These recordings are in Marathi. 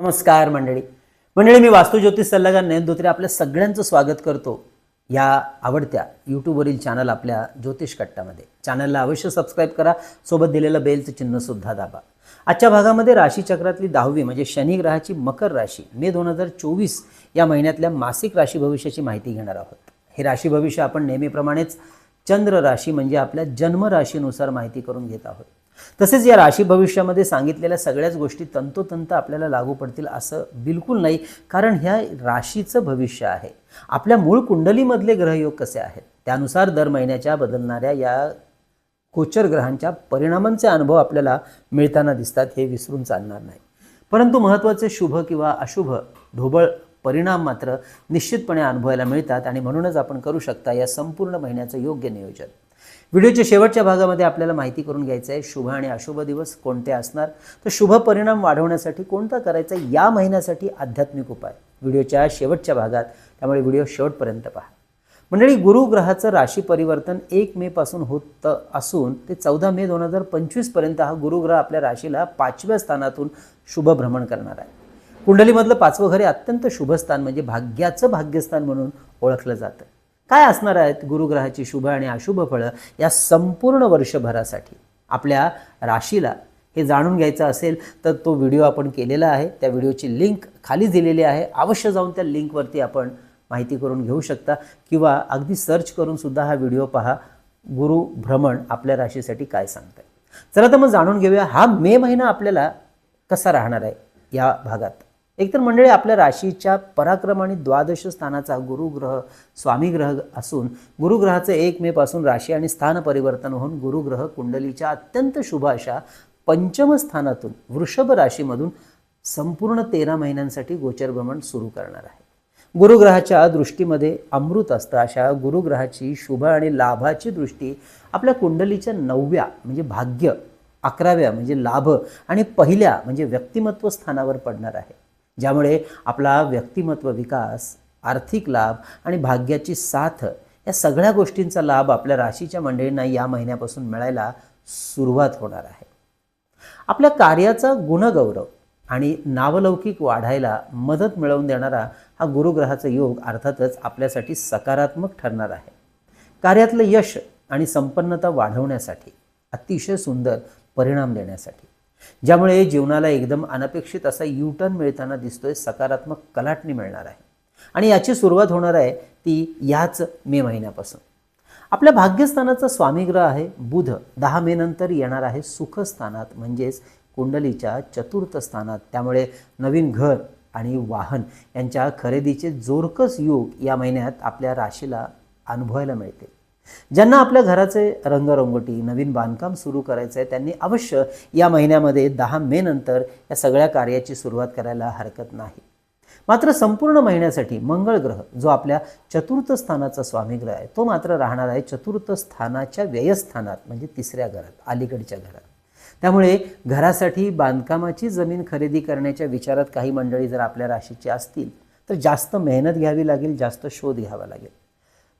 नमस्कार मंडळी. मंडळी मी वास्तू ज्योतिष सल्लागार नयन धोत्रे आपल्या सगळ्यांचं स्वागत करतो या आवडत्या यूट्यूबवरील चॅनल आपल्या ज्योतिष कट्टामध्ये. चॅनलला अवश्य सबस्क्राईब करा सोबत दिलेलं बेलचं चिन्हसुद्धा दाबा. आजच्या भागामध्ये राशीचक्रातली दहावी म्हणजे शनी ग्रहाची मकर राशी मे दोन हजार चोवीस या महिन्यातल्या मासिक राशी भविष्याची माहिती घेणार आहोत. हे राशी भविष्य आपण नेहमीप्रमाणेच चंद्र राशी म्हणजे आपल्या जन्म राशीनुसार माहिती करून घेत आहोत. तसेच या राशी भविष्यामध्ये सांगितलेल्या सगळ्याच गोष्टी तंतोतंत आपल्याला लागू पडतील असं बिलकुल नाही. कारण ह्या राशीचं भविष्य आहे. आपल्या मूळ कुंडलीमधले ग्रहयोग कसे आहेत? त्यानुसार दर महिन्याच्या बदलणाऱ्या या गोचर ग्रहांच्या परिणामांचे अनुभव आपल्याला मिळताना दिसतात हे विसरून चालणार नाही. परंतु महत्त्वाचे शुभ किंवा अशुभ ढोबळ परिणाम मात्र निश्चितपणे अनुभवायला मिळतात आणि म्हणूनच आपण करू शकता या संपूर्ण महिन्याचं योग्य नियोजन. व्हिडिओच्या शेवटच्या भागामध्ये आपल्याला माहिती करून घ्यायचं आहे शुभ आणि अशुभ दिवस कोणते असणार? तर शुभ परिणाम वाढवण्यासाठी कोणता करायचा या महिन्यासाठी आध्यात्मिक उपाय. व्हिडिओच्या शेवटच्या भागात त्यामुळे व्हिडिओ शेवटपर्यंत पहा. मंडळी गुरुग्रहाचं राशी परिवर्तन एक मे पासून होत असून ते चौदा मे दोन हजार पंचवीसपर्यंत हा गुरुग्रह आपल्या राशीला पाचव्या स्थानातून शुभ भ्रमण करणार आहे. कुंडलीमधलं पाचवं घर हे अत्यंत शुभ स्थान म्हणजे भाग्याचं भाग्यस्थान म्हणून ओळखलं जातं. काय असणार आहेत गुरुग्रहाची शुभ आणि अशुभ फळं या संपूर्ण वर्षभरासाठी? आपल्या राशीला हे जाणून घ्यायचं असेल तर तो व्हिडिओ आपण केलेला आहे. त्या व्हिडिओची लिंक खाली दिलेली आहे. अवश्य जाऊन त्या लिंकवरती आपण माहिती करून घेऊ शकता. किंवा अगदी सर्च करून सुद्धा हा व्हिडिओ पहा. गुरु भ्रमण आपल्या राशीसाठी काय सांगत आहे चला तर मग जाणून घेऊया हा मे महिना आपल्याला कसा राहणार आहे या भागात. एकतर मंडळी आपल्या राशीच्या पराक्रम आणि द्वादश स्थानाचा गुरुग्रह स्वामीग्रह असून गुरुग्रहाचं एक मेपासून राशी आणि स्थान परिवर्तन होऊन गुरुग्रह कुंडलीच्या अत्यंत शुभ अशा पंचम स्थानातून वृषभ राशीमधून संपूर्ण तेरा महिन्यांसाठी गोचर भ्रमण सुरू करणार आहे. गुरुग्रहाच्या दृष्टीमध्ये अमृत असतं अशा गुरुग्रहाची शुभ आणि लाभाची दृष्टी आपल्या कुंडलीच्या नवव्या म्हणजे भाग्य अकराव्या म्हणजे लाभ आणि पहिल्या म्हणजे व्यक्तिमत्व स्थानावर पडणार आहे. ज्यामुळे आपला व्यक्तिमत्व विकास आर्थिक लाभ आणि भाग्याची साथ या सगळ्या गोष्टींचा लाभ आपल्या राशीच्या मंडळींना या महिन्यापासून मिळायला सुरुवात होणार आहे. आपल्या कार्याचा गुणगौरव आणि नावलौकिक वाढायला मदत मिळवून देणारा हा गुरुग्रहाचा योग अर्थातच आपल्यासाठी सकारात्मक ठरणार आहे. कार्यातलं यश आणि संपन्नता वाढवण्यासाठी अतिशय सुंदर परिणाम देण्यासाठी ज्यामुळे जीवनाला एकदम अनपेक्षित असा यूटर्न मिळताना दिसतोय सकारात्मक कलाटणी मिळणार आहे. आणि याची सुरुवात होणार आहे ती याच मे महिन्यापासून. आपल्या भाग्यस्थानाचा स्वामीग्रह आहे बुध. दहा मे नंतर येणार आहे सुखस्थानात म्हणजेच कुंडलीच्या चतुर्थ स्थानात. त्यामुळे नवीन घर आणि वाहन यांच्या खरेदीचे जोरकस योग या महिन्यात आपल्या राशीला अनुभवायला मिळते. ज्यांना आपल्या घराचे रंगरंगोटी नवीन बांधकाम सुरू करायचं आहे त्यांनी अवश्य या महिन्यामध्ये दहा मे नंतर या सगळ्या कार्याची सुरुवात करायला हरकत नाही. मात्र संपूर्ण महिन्यासाठी मंगळ ग्रह जो आपल्या चतुर्थ स्थानाचा स्वामीग्रह आहे तो मात्र राहणार आहे चतुर्थ स्थानाच्या व्ययस्थानात म्हणजे तिसऱ्या घरात अलीकडच्या घरात. त्यामुळे घरासाठी बांधकामाची जमीन खरेदी करण्याच्या विचारात काही मंडळी जर आपल्या राशीची असतील तर जास्त मेहनत घ्यावी लागेल जास्त शोध घ्यावा लागेल.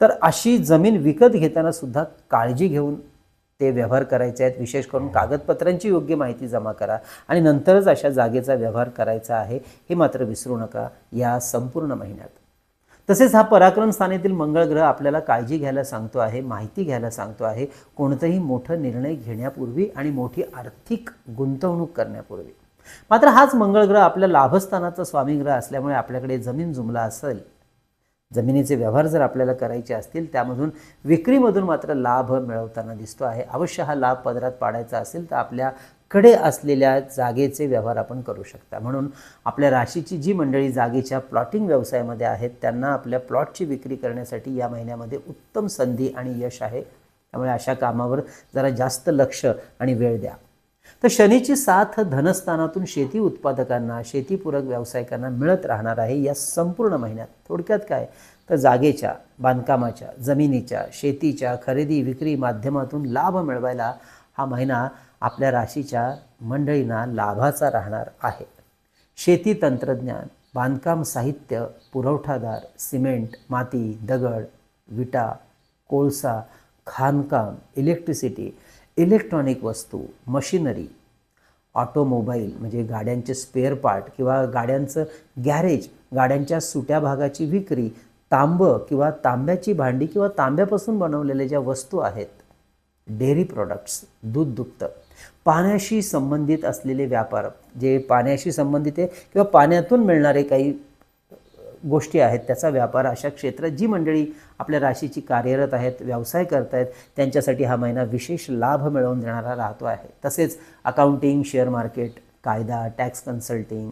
तर अशी जमीन विकत घेताना सुद्धा काळजी घेऊन ते व्यवहार करायचे आहेत. विशेष करून कागदपत्रांची योग्य माहिती जमा करा आणि नंतरच अशा जागेचा व्यवहार करायचा आहे हे मात्र विसरू नका या संपूर्ण महिन्यात. तसेच हा पराक्रम स्थानातील मंगळ ग्रह आपल्याला काळजी घ्यायला सांगतो आहे माहिती घ्यायला सांगतो आहे कोणताही मोठं निर्णय घेण्यापूर्वी आणि मोठी आर्थिक गुंतवणूक करण्यापूर्वी. मात्र हाच मंगळ ग्रह आपल्या लाभस्थानाचा स्वामीग्रह असल्यामुळे आपल्याकडे जमीन जुमला असेल जमिनीचे व्यवहार जर आपल्याला करायचे असतील त्यामधून विक्रीमधून मात्र लाभ मिळवताना दिसतो आहे. अवश्य हा लाभ पदरात पाडायचा असेल तर आपल्याकडे असलेल्या जागेचे व्यवहार आपण करू शकता. म्हणून आपल्या राशीची जी मंडळी जागेच्या प्लॉटिंग व्यवसायामध्ये आहेत त्यांना आपल्या प्लॉटची विक्री करण्यासाठी या महिन्यामध्ये उत्तम संधी आणि यश आहे. त्यामुळे अशा कामावर जरा जास्त लक्ष आणि वेळ द्या. तर शनीची साथ धनस्थानातून शेती उत्पादकांना शेतीपूरक व्यावसायिकांना मिळत राहणार आहे या संपूर्ण महिन्यात. थोडक्यात काय? तर जागेच्या बांधकामाच्या जमिनीच्या शेतीच्या खरेदी विक्री माध्यमातून लाभ मिळवायला हा महिना आपल्या राशीच्या मंडळींना लाभाचा राहणार आहे. शेती तंत्रज्ञान बांधकाम साहित्य पुरवठादार सिमेंट माती दगड विटा कोळसा खाणकाम इलेक्ट्रिसिटी इलेक्ट्रॉनिक वस्तू मशिनरी ऑटोमोबाईल म्हणजे गाड्यांचे स्पेअर पार्ट किंवा गाड्यांचं गॅरेज गाड्यांच्या सुट्या भागाची विक्री तांबं किंवा तांब्याची भांडी किंवा तांब्यापासून बनवलेल्या ज्या वस्तू आहेत डेअरी प्रॉडक्ट्स दूध दुभतं पाण्याशी संबंधित असलेले व्यापार जे पाण्याशी संबंधित आहे किंवा पाण्यातून मिळणारे काही गोष्टी आहेत त्याचा व्यापार अशा क्षेत्रात जी मंडळी आपल्या राशीची कार्यरत आहेत व्यवसाय करत आहेत त्यांच्यासाठी हा महिना विशेष लाभ मिळवून देणारा राहतो आहे. तसेच अकाउंटिंग शेअर मार्केट कायदा टॅक्स कन्सल्टिंग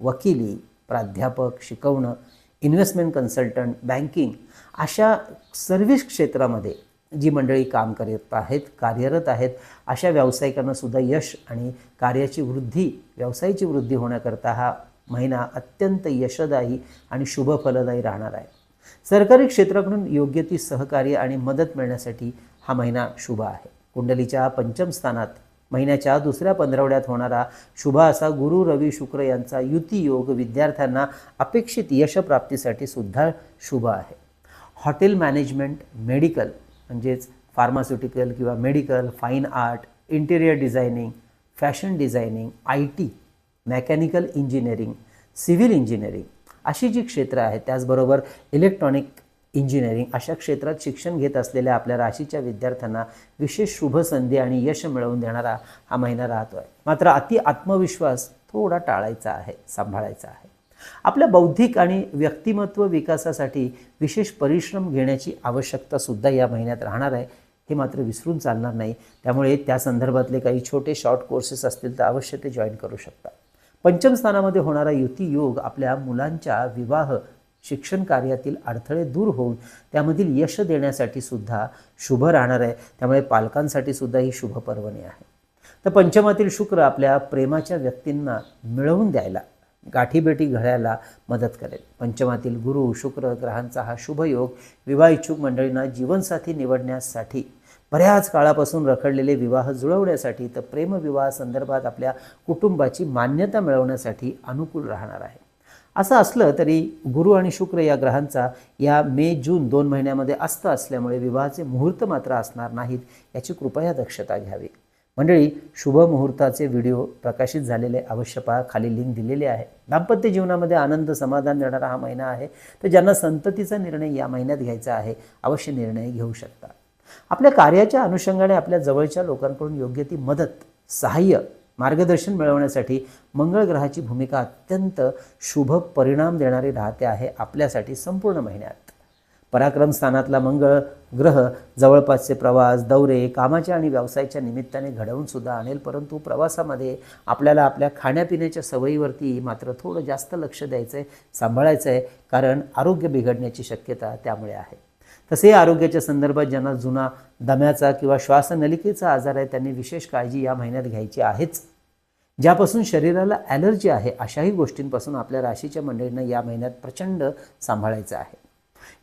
वकिली प्राध्यापक शिकवणं इन्व्हेस्टमेंट कन्सल्टंट बँकिंग अशा सर्व्हिस क्षेत्रामध्ये जी मंडळी काम करत आहेत कार्यरत आहेत अशा व्यावसायिकांना सुद्धा यश आणि कार्याची वृद्धी व्यवसायाची वृद्धी होण्याकरता हा महिना अत्यंत यशदायी आणि शुभ फलदायी राहणार आहे. सरकारी क्षेत्राकडून योग्य ती सहकार्य आणि मदत मिळण्यासाठी हा महिना शुभ आहे. कुंडलीच्या पंचम स्थानात महिन्याच्या दुसऱ्या पंधरवड्यात होणारा शुभ असा गुरु रवी शुक्र यांचा युती योग विद्यार्थ्यांना अपेक्षित यशप्राप्तीसाठी सुद्धा शुभ आहे. हॉटेल मॅनेजमेंट मेडिकल म्हणजेच फार्मास्युटिकल किंवा medical fine art interior designing fashion designing I T mechanical engineering civil engineering अशी जी क्षेत्रं आहेत त्याचबरोबर इलेक्ट्रॉनिक इंजिनिअरिंग अशा क्षेत्रात शिक्षण घेत असलेल्या आपल्या राशीच्या विद्यार्थ्यांना विशेष शुभ संधी आणि यश मिळवून देणारा हा महिना राहतो आहे मात्र अति आत्मविश्वास थोडा टाळायचा आहे सांभाळायचा आहे. आपल्या बौद्धिक आणि व्यक्तिमत्व विकासासाठी विशेष परिश्रम घेण्याची आवश्यकता सुद्धा या महिन्यात राहणार आहे हे मात्र विसरून चालणार नाही. त्यामुळे त्या संदर्भातले काही छोटे शॉर्ट कोर्सेस असतील तर अवश्य ते जॉईन करू शकता. पंचम स्थानामध्ये होणारा युती योग आपल्या मुलांच्या विवाह शिक्षण कार्यातील अडथळे दूर होऊन त्यामधील यश देण्यासाठी सुद्धा शुभ राहणार आहे. त्यामुळे पालकांसाठी सुद्धा ही शुभ पर्वणी आहे. तर पंचमातील शुक्र आपल्या प्रेमाच्या व्यक्तींना मिळवून द्यायला गाठीबेटी घडायला मदत करेल. पंचमातील गुरु शुक्र ग्रहांचा हा शुभ योग विवाह इच्छुक मंडळींना जीवनसाथी निवडण्यासाठी बऱ्याच काळापासून रखडलेले विवाह जुळवण्यासाठी तर प्रेमविवाह संदर्भात आपल्या कुटुंबाची मान्यता मिळवण्यासाठी अनुकूल राहणार आहे. असं असलं तरी गुरु आणि शुक्र या ग्रहांचा या मे जून दोन महिन्यामध्ये अस्त असल्यामुळे विवाहाचे मुहूर्त मात्र असणार नाहीत याची कृपया दक्षता घ्यावी. मंडळी शुभ मुहूर्ताचे व्हिडिओ प्रकाशित झालेले अवश्य पहा. खाली लिंक दिलेली आहे. दाम्पत्य जीवनामध्ये आनंद समाधान देणारा हा महिना आहे. तर ज्यांना संततीचा निर्णय या महिन्यात घ्यायचा आहे अवश्य निर्णय घेऊ शकता. आपल्या कार्याच्या अनुषंगाने आपल्या जवळच्या लोकांकडून योग्य ती मदत सहाय्य मार्गदर्शन मिळवण्यासाठी मंगळ ग्रहाची भूमिका अत्यंत शुभ परिणाम देणारी राहते आहे आपल्यासाठी संपूर्ण महिन्यात. पराक्रम स्थानातला मंगळ ग्रह जवळपासचे प्रवास दौरे कामाच्या आणि व्यवसायाच्या निमित्ताने घडवून सुद्धा आणेल परंतु प्रवासामध्ये आपल्याला आपल्या खाण्यापिण्याच्या सवयीवरती मात्र थोडं जास्त लक्ष द्यायचं आहे सांभाळायचं आहे कारण आरोग्य बिघडण्याची शक्यता त्यामुळे आहे. तसे आरोग्याच्या संदर्भात ज्यांना जुना दम्याचा किंवा श्वासनलिकेचा आजार आहे त्यांनी विशेष काळजी या महिन्यात घ्यायची आहेच. ज्यापासून शरीराला ॲलर्जी आहे अशाही गोष्टींपासून आपल्या राशीच्या मंडळींना या महिन्यात प्रचंड सांभाळायचं आहे.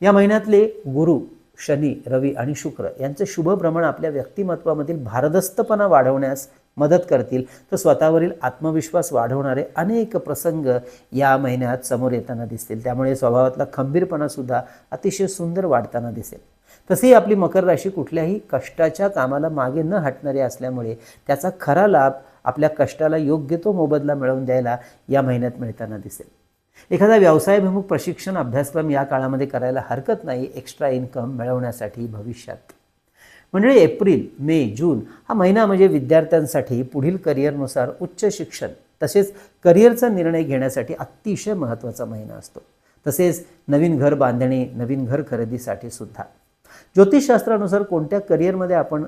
या महिन्यातले गुरु शनी रवी आणि शुक्र यांचं शुभ भ्रमण आपल्या व्यक्तिमत्वामधील भारदस्तपणा वाढवण्यास मदत करतील. तर स्वतःवरील आत्मविश्वास वाढवणारे अनेक प्रसंग या महिन्यात समोर येताना दिसतील. त्यामुळे स्वभावातला खंबीरपणासुद्धा अतिशय सुंदर वाढताना दिसेल. तसेही आपली मकर राशी कुठल्याही कष्टाच्या कामाला मागे न हटणारी असल्यामुळे त्याचा खरा लाभ आपल्या कष्टाला योग्य तो मोबदला मिळवून द्यायला या महिन्यात मिळताना दिसेल. एखादा व्यवसायाभिमुख प्रशिक्षण अभ्यासक्रम या काळामध्ये करायला हरकत नाही. एक्स्ट्रा इन्कम मिळवण्यासाठी भविष्यात म्हणजे एप्रिल मे जून हा महिना म्हणजे विद्यार्थ्यांसाठी पुढील करिअरनुसार उच्च शिक्षण तसेच करिअरचा निर्णय घेण्यासाठी अतिशय महत्त्वाचा महिना असतो. तसेच नवीन घर बांधणे नवीन घर खरेदीसाठी सुद्धा. ज्योतिषशास्त्रानुसार कोणत्या करिअरमध्ये आपण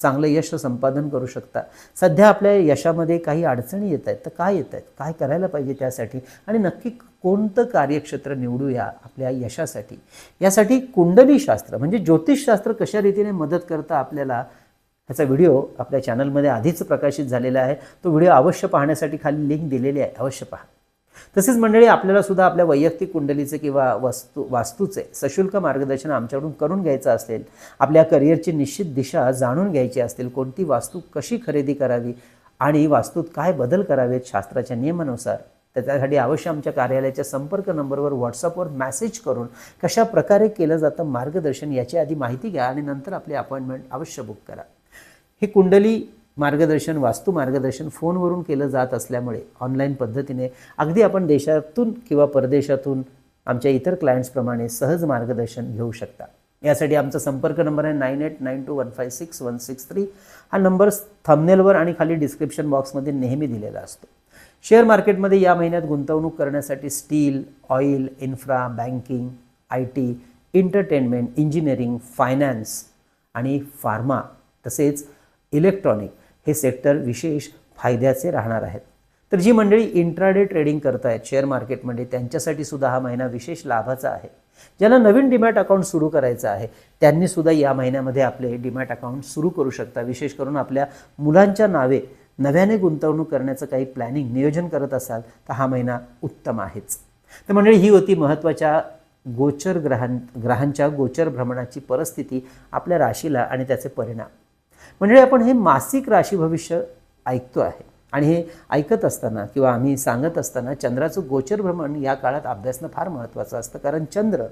चांगलं यश संपादन करू शकता? सध्या आपल्या यशामध्ये काही अडचणी येत आहेत तर काय येत आहेत? काय करायला पाहिजे त्यासाठी? आणि नक्की कोणतं कार्यक्षेत्र निवडूया आपल्या यशासाठी? यासाठी कुंडलीशास्त्र म्हणजे ज्योतिषशास्त्र कशा रीतीने मदत करतं आपल्याला ह्याचा व्हिडिओ आपल्या चॅनलमध्ये आधीच प्रकाशित झालेला आहे. तो व्हिडिओ अवश्य पाहण्यासाठी खाली लिंक दिलेली आहे अवश्य पहा. तसेच मंडळी आपल्याला सुद्धा आपल्या वैयक्तिक कुंडलीचे किंवा वस्तू वास्तूचे सशुल्क मार्गदर्शन आमच्याकडून करून घ्यायचं असेल आपल्या करिअरची निश्चित दिशा जाणून घ्यायची असतील कोणती वास्तू कशी खरेदी करावी आणि वास्तूत काय बदल करावेत शास्त्राच्या नियमानुसार त्याच्यासाठी अवश्य आमच्या कार्यालयाच्या संपर्क नंबरवर व्हॉट्सअपवर मॅसेज करून कशा प्रकारे केलं जातं मार्गदर्शन याची आधी माहिती घ्या आणि नंतर आपली अपॉइंटमेंट अवश्य बुक करा. ही कुंडली मार्गदर्शन वास्तू मार्गदर्शन फोनवरून केलं जात असल्यामुळे ऑनलाईन पद्धतीने अगदी आपण देशातून किंवा परदेशातून आमच्या इतर क्लायंट्सप्रमाणे सहज मार्गदर्शन घेऊ शकता. यासाठी आमचा संपर्क नंबर आहे nine eight nine two one five six one six three हा नंबर थंबनेलवर आणि खाली डिस्क्रिप्शन बॉक्समध्ये नेहमी दिलेला असतो. शेअर मार्केटमध्ये या महिन्यात गुंतवणूक करण्यासाठी steel oil infra banking I T entertainment engineering finance आणि फार्मा तसेच इलेक्ट्रॉनिक हे सेक्टर विशेष फायद्याचे राहणार आहेत. तर जी मंडळी इंट्राडे ट्रेडिंग करत आहेत शेअर मार्केटमध्ये त्यांच्यासाठी सुद्धा हा महिना विशेष लाभाचा आहे. ज्यांना नवीन डिमॅट अकाउंट सुरू करायचं आहे त्यांनी सुद्धा या महिन्यामध्ये आपले डिमॅट अकाउंट सुरू करू शकता. विशेष करून आपल्या मुलांच्या नावे नव्याने गुंतवणूक करण्याचं काही प्लॅनिंग नियोजन करत असाल तर हा महिना उत्तम आहेच. तर मंडळी ही होती महत्त्वाच्या गोचर ग्रहां ग्रहांच्या गोचर भ्रमणाची परिस्थिती आपल्या राशीला आणि त्याचे परिणाम. म्हणजे आपण हे मासिक राशी भविष्य ऐकतो आहे आणि हे ऐकत असताना किंवा आम्ही सांगत असताना चंद्राचं गोचर भ्रमण या काळात अभ्यासणं फार महत्त्वाचं असतं. कारण चंद्र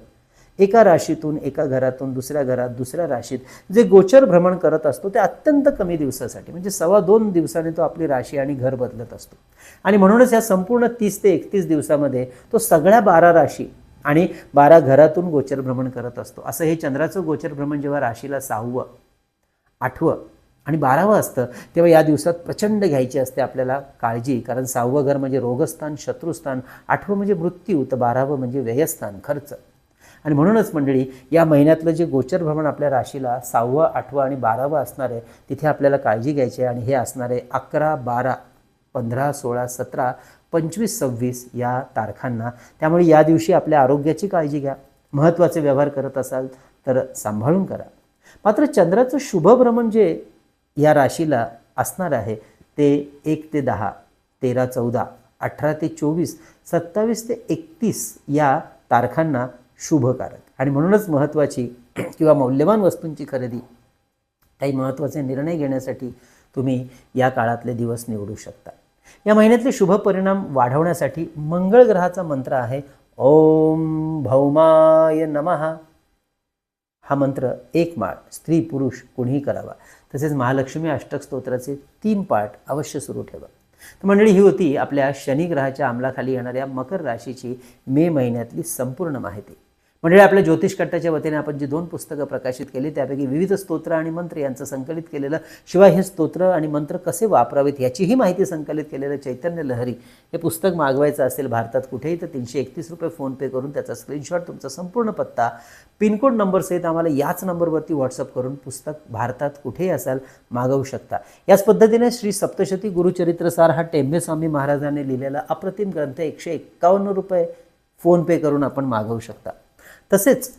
एका राशीतून एका घरातून दुसऱ्या घरात दुसऱ्या राशीत जे गोचर भ्रमण करत असतो ते अत्यंत कमी दिवसासाठी म्हणजे सव्वा दोन दिवसाने तो आपली राशी आणि घर बदलत असतो. आणि म्हणूनच या संपूर्ण तीस ते एकतीस दिवसामध्ये तो सगळ्या बारा राशी आणि बारा घरातून गोचर भ्रमण करत असतो. असं हे चंद्राचं गोचर भ्रमण जेव्हा राशीला सहावं आठवं आणि बारावं असतं तेव्हा या दिवसात प्रचंड घ्यायची असते आपल्याला काळजी कारण सहावं घर म्हणजे रोगस्थान शत्रुस्थान आठवं म्हणजे मृत्यू तर बारावं म्हणजे व्ययस्थान खर्च. आणि म्हणूनच मंडळी या महिन्यातलं जे गोचर भ्रमण आपल्या राशीला सहावं आठवं आणि बारावं असणार आहे तिथे आपल्याला काळजी घ्यायची आहे आणि हे असणार आहे अकरा बारा पंधरा सोळा सतरा पंचवीस सव्वीस या तारखांना. त्यामुळे या दिवशी आपल्या आरोग्याची काळजी घ्या. महत्त्वाचे व्यवहार करत असाल तर सांभाळून करा. मात्र चंद्राचं शुभ भ्रमण जे या राशीला असणार आहे ते एक ते दहा तेरा चौदा अठरा ते चोवीस सत्तावीस ते एकतीस या तारखांना शुभकारक. आणि म्हणूनच महत्त्वाची किंवा मौल्यवान वस्तूंची खरेदी काही महत्त्वाचे निर्णय घेण्यासाठी तुम्ही या काळातले दिवस निवडू शकता. या महिन्यातले शुभ परिणाम वाढवण्यासाठी मंगळ ग्रहाचा मंत्र आहे ओम भौमाय नमः. हा मंत्र एक माळ स्त्री पुरुष कोणीही करावा. तसेच महालक्ष्मी अष्टक स्तोत्राचे तीन पाठ अवश्य सुरू ठेवा. तर मंडळी ही होती आपल्या शनिग्रहाच्या अंमलाखाली येणाऱ्या मकर राशीची मे महिन्यातली संपूर्ण माहिती. मंडळी आपल्या ज्योतिष कट्टाच्या वतीने आपण जी दोन पुस्तकं प्रकाशित केली त्यापैकी विविध स्तोत्र आणि मंत्र यांचं संकलित केलेलं शिवाय हे स्तोत्र आणि मंत्र कसे वापरावेत याचीही माहिती संकलित केलेलं चैतन्य लहरी हे पुस्तक मागवायचं असेल भारतात कुठेही तर तीनशे एकतीस रुपये फोनपे करून त्याचा स्क्रीनशॉट तुमचा संपूर्ण पत्ता पिनकोड नंबरसहित आम्हाला याच नंबरवरती व्हॉट्सअप करून पुस्तक भारतात कुठेही असाल मागवू शकता. याच पद्धतीने श्री सप्तशती गुरुचरित्रसार हा टेंबे स्वामी महाराजांनी लिहिलेला अप्रतिम ग्रंथ एकशे एक्कावन्न रुपये फोनपे करून आपण मागवू शकता. तसेच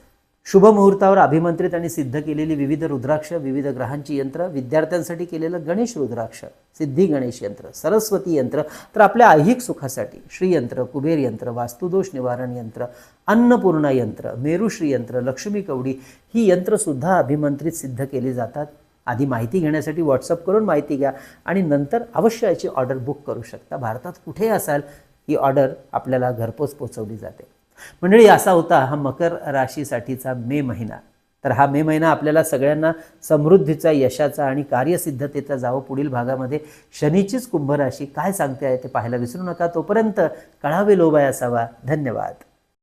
शुभ मुहूर्तावर अभिमंत्रित आणि सिद्ध केलेली विविध रुद्राक्ष विविध ग्रहांची यंत्र विद्यार्थ्यांसाठी केलेलं गणेश रुद्राक्ष सिद्धी गणेश यंत्र सरस्वती यंत्र तर आपल्या ऐहिक सुखासाठी श्रीयंत्र कुबेर यंत्र वास्तुदोष निवारण यंत्र अन्नपूर्णा यंत्र मेरुश्री यंत्र लक्ष्मी कवडी ही यंत्रसुद्धा अभिमंत्रित सिद्ध केली जातात. आधी माहिती घेण्यासाठी व्हॉट्सअप करून माहिती घ्या आणि नंतर अवश्य याची ऑर्डर बुक करू शकता. भारतात कुठे असाल ही ऑर्डर आपल्याला घरपोच पोचवली जाते. मंडळी असा होता हा मकर राशीसाठीचा मे महिना. तर हा मे महिना आपल्याला सगळ्यांना समृद्धीचा यशाचा आणि कार्यसिद्धतेचा जावं पुढील भागामध्ये शनीचीच कुंभ राशी काय सांगते आहे ते पाहायला विसरू नका. तोपर्यंत कळावे लोबाय असावा. धन्यवाद.